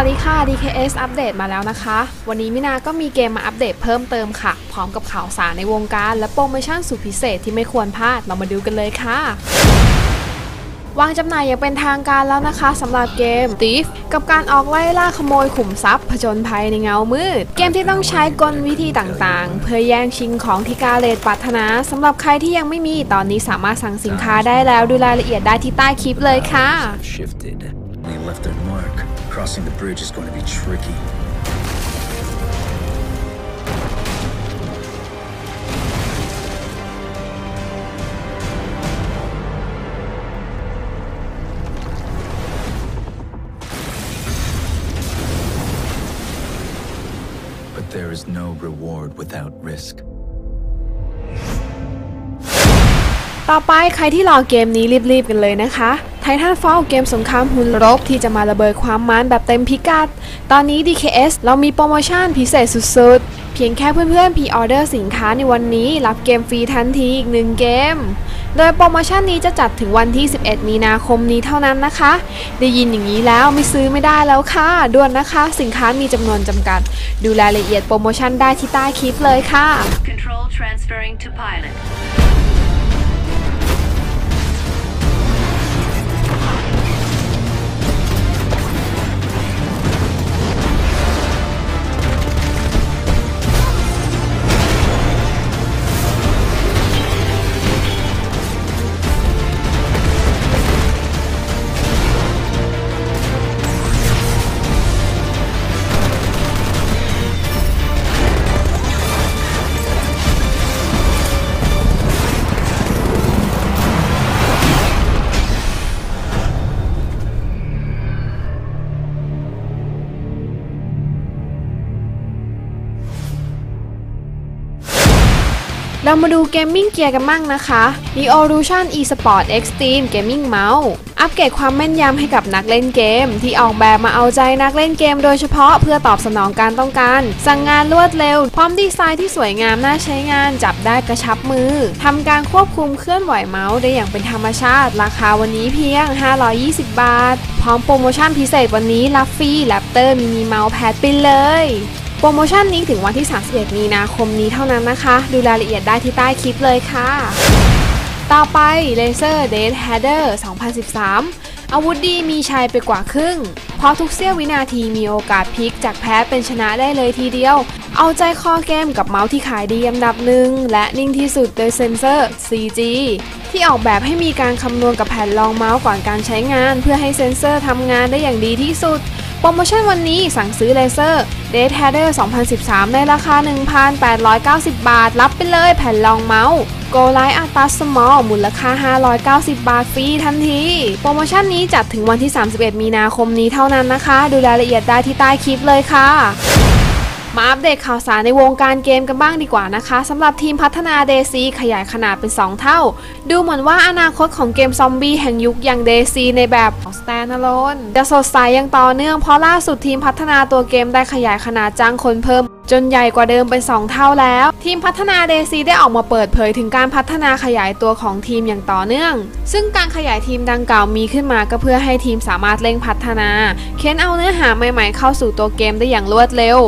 วัสดีค่ะ DKS อัปเดตมาแล้วนะคะ วันนี้มินาก็มีเกมมาอัปเดตเพิ่มเติมค่ะ พร้อมกับข่าวสารในวงการ และโปรโมชั่นสุดพิเศษที่ไม่ควรพลาด เรามาดูกันเลยค่ะวางจำหน่ายอย่างเป็นทางการแล้วนะคะสำหรับเกม Thief กับการออกไล่ล่าขโมยขุมทรัพย์ผจญภัยในเงามืด เกมที่ต้องใช้กลวิธีต่างๆ เพื่อแย่งชิงของที่กาเลตปรารถนาสำหรับใครที่ยังไม่มีตอนนี้สามารถสั่งสินค้าได้แล้วดูรายละเอียดได้ที่ใต้คลิปเลยค่ะ Crossing the bridge is going to be tricky. But there is no reward without risk. ต่อไปใครที่รอเกมนี้รีบๆกันเลยนะคะไททันฟอลเกมสงครามหุ่นรบที่จะมาระเบิดความมันแบบเต็มพิกัด ตอนนี้ DKS เรามีโปรโมชั่นพิเศษสุดๆ เพียงแค่เพื่อนๆพีออเดอร์สินค้าในวันนี้ รับเกมฟรีทันทีอีกหนึ่งเกม โดยโปรโมชั่นนี้จะจัดถึงวันที่ 11 มีนาคมนี้เท่านั้นนะคะ ได้ยินอย่างนี้แล้วไม่ซื้อไม่ได้แล้วค่ะด่วนนะคะ สินค้ามีจำนวนจำกัด ดูรายละเอียดโปรโมชั่นได้ที่ใต้คลิปเลยค่ะ Control transferring to pilot. เรามาดูเกมมิ่งเกียร์กันบ้างนะคะ Evolution eSport Extreme Gaming Mouse อัปเกรดความแม่นยำให้กับนักเล่นเกม ที่ออกแบบมาเอาใจนักเล่นเกมโดยเฉพาะเพื่อตอบสนองการต้องการ สั่งงานรวดเร็ว พร้อมดีไซน์ที่สวยงามน่าใช้งานจับได้กระชับมือทำการควบคุมเคลื่อนไหวเมาส์ได้อย่างเป็นธรรมชาติ ราคาวันนี้เพียง 520 บาท พร้อมโปรโมชั่นพิเศษวันนี้รับฟรีแรปเตอร์มินิเมาส์แพดไปเลย โปรโมชั่นนี้ถึงวันที่ 31 มีนาคมนี้เท่านั้นนะคะ ดูรายละเอียดได้ที่ใต้คลิปเลยค่ะ ต่อไป Laser Dead Header 2013 อาวุธดีมีชัยไปกว่าครึ่ง เพราะทุกเสี้ยววินาทีมีโอกาสพลิกจากแพ้เป็นชนะได้เลยทีเดียว เอาใจคอเกมกับเมาส์ที่ขายดีอันดับหนึ่งและนิ่งที่สุดโดยเซนเซอร์ CG ที่ออกแบบให้มีการคำนวณกับแผ่นรองเมาส์ก่อนการใช้งาน เพื่อให้เซนเซอร์ทำงานได้อย่างดีที่สุด โปรโมชั่นวันนี้สั่งซื้อเลเซอร์ Dead Header 2013 ในราคา 1,890 บาท รับไปเลยแผ่นรองเมาส์โกลายอาร์ตพัสมอลมูลค่า 590 บาทฟรีทันที โปรโมชั่นนี้จัดถึงวันที่ 31 มีนาคมนี้เท่านั้นนะคะ ดูรายละเอียดได้ที่ใต้คลิปเลยค่ะ มาอัปเดตข่าวสารในวงการเกมกันบ้างดีกว่านะคะสำหรับทีมพัฒนา d ดซีขยายขนาดเป็น 2 เท่า ดูเหมือนว่าอนาคตของเกมซอมบี้แห่งยุคอย่าง d ดซีในแบบของ Standalone จะสดใสอย่างต่อเนื่องเพราะล่าสุดทีมพัฒนาตัวเกมได้ขยายขนาดจ้างคนเพิ่มจนใหญ่กว่าเดิมเป็น 2 เท่าแล้ว ทีมพัฒนา d ดซีได้ออกมาเปิดเผยถึงการพัฒนาขยายตัวของทีมอย่างต่อเนื่อง ซึ่งการขยายทีมดังกล่าวมีขึ้นมาก็เพื่อให้ทีมสามารถเร่งพัฒนา เค้นเอาเนื้อหาใหม่ๆเข้าสู่ตัวเกมได้อย่างรวดเร็ว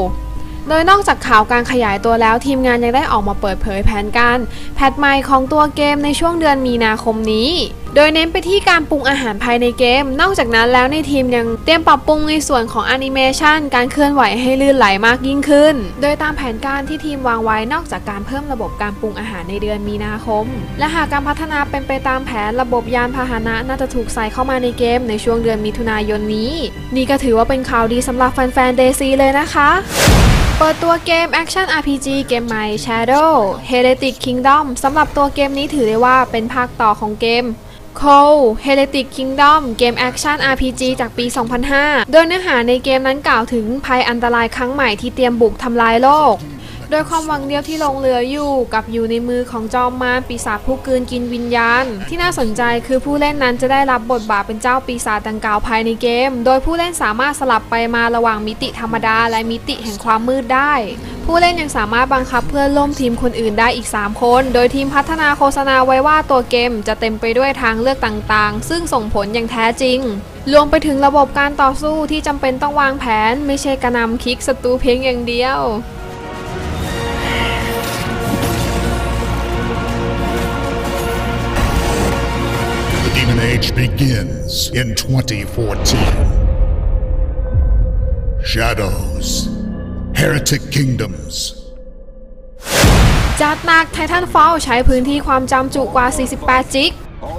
โดยนอกจากข่าวการขยายตัวแล้วทีมงานยังได้ออกมาเปิดเผยแผนการ แพทใหม่ของตัวเกมในช่วงเดือนมีนาคมนี้ โดยเน้นไปที่การปรุงอาหารภายในเกม นอกจากนั้นแล้วในทีมยังเตรียมปรับปรุงในส่วนของแอนิเมชันการเคลื่อนไหวให้ลื่นไหลมากยิ่งขึ้น โดยตามแผนการที่ทีมวางไว้นอกจากการเพิ่มระบบการปรุงอาหารในเดือนมีนาคม และหากการพัฒนาเป็นไปตามแผนระบบยานพาหนะน่าจะถูกใส่เข้ามาในเกมในช่วงเดือนมิถุนายนนี้ นี่ก็ถือว่าเป็นข่าวดีสำหรับแฟนๆเดซีเลยนะคะ เปิดตัวเกมแอคชั่น RPG เกมใหม่ Shadow Heretic Kingdom สำหรับตัวเกมนี้ถือได้ว่าเป็นภาคต่อของเกม Cold Heretic Kingdom เกมแอคชั่น RPG จากปี 2005 โดยเนื้อหาในเกมนั้นกล่าวถึงภัยอันตรายครั้งใหม่ที่เตรียมบุกทำลายโลก โดยความหวังเดียวที่ลงเหลืออยู่กับอยู่ในมือของจอมมารปีศาจผู้กืนกินวิญญาณ ที่น่าสนใจคือผู้เล่นนั้นจะได้รับบทบาทเป็นเจ้าปีศาจดังกล่าวภายในเกม โดยผู้เล่นสามารถสลับไปมาระหว่างมิติธรรมดา และมิติแห่งความมืดได้ ผู้เล่นยังสามารถบังคับเพื่อนร่วมทีมคนอื่นได้อีก 3 คน โดยทีมพัฒนาโฆษณาไว้ว่าตัวเกมจะเต็มไปด้วยทางเลือกต่างๆ ซึ่งส่งผลอย่างแท้จริงรวมไปถึงระบบการต่อสู้ที่จำเป็นต้องวางแผน ไม่ใช่กระนำคลิกศัตรูเพียงอย่างเดียว Demon Age begins in 2014. Shadows, Heretic Kingdoms, จัดหนักไททันฟอลใช้พื้นที่ความจำจุกว่า 48 จิก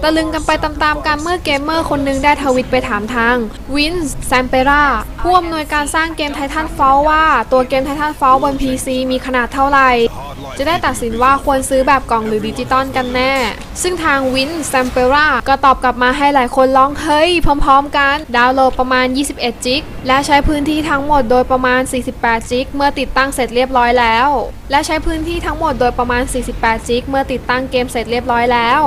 ตะลึงกันไปตามๆกันเมื่อเกมเมอร์คนหนึงได้ทวิตไปถามทางวินส์แซมเปราผู้อำนวยการสร้างเกมไททันฟอลว่าตัวเกมไททันฟอลบน PC มีขนาดเท่าไหร่ จะได้ตัดสินว่าควรซื้อแบบกล่องหรือดิจิตอลกันแน่ ซึ่งทางวินแซมเปราก็ตอบกลับมาให้หลายคนร้องเฮ้ย พร้อมๆกัน ดาวน์โหลดประมาณ 21 จิก และใช้พื้นที่ทั้งหมดโดยประมาณ 48 จิก เมื่อติดตั้งเสร็จเรียบร้อยแล้ว และใช้พื้นที่ทั้งหมดโดยประมาณ 48 จิก เมื่อติดตั้งเกมเสร็จเรียบร้อยแล้ว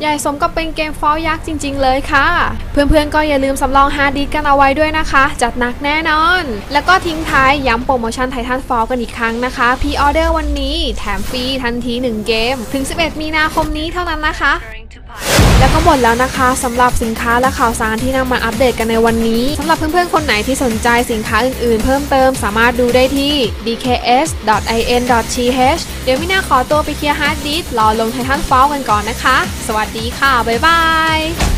ใหญ่สมกับเป็นเกมฟอลยักษ์จริง ๆ เลยค่ะ เพื่อนๆก็อย่าลืมสำรองฮาร์ดดิสก์กันเอาไว้ด้วยนะคะ จัดหนักแน่นอน แล้วก็ทิ้งท้ายย้ำโปรโมชั่นไททันฟอลกันอีกครั้งนะคะพีออเดอร์วันนี้แถมฟรีทันที 1 เกม ถึง 11 มีนาคมนี้เท่านั้นนะคะ แล้วก็หมดแล้วนะคะสำหรับสินค้าและข่าวสารที่นำมาอัปเดตกันในวันนี้สำหรับเพื่อนๆ คนไหนที่สนใจสินค้าอื่นๆ เพิ่มเติมสามารถดูได้ที่ dks.in.th เดี๋ยวมินาขอตัวไปเคลียร์ฮาร์ดดิสก์รอลงไททันฟอลกันก่อนนะคะ สวัสดีค่ะ บ๊ายบาย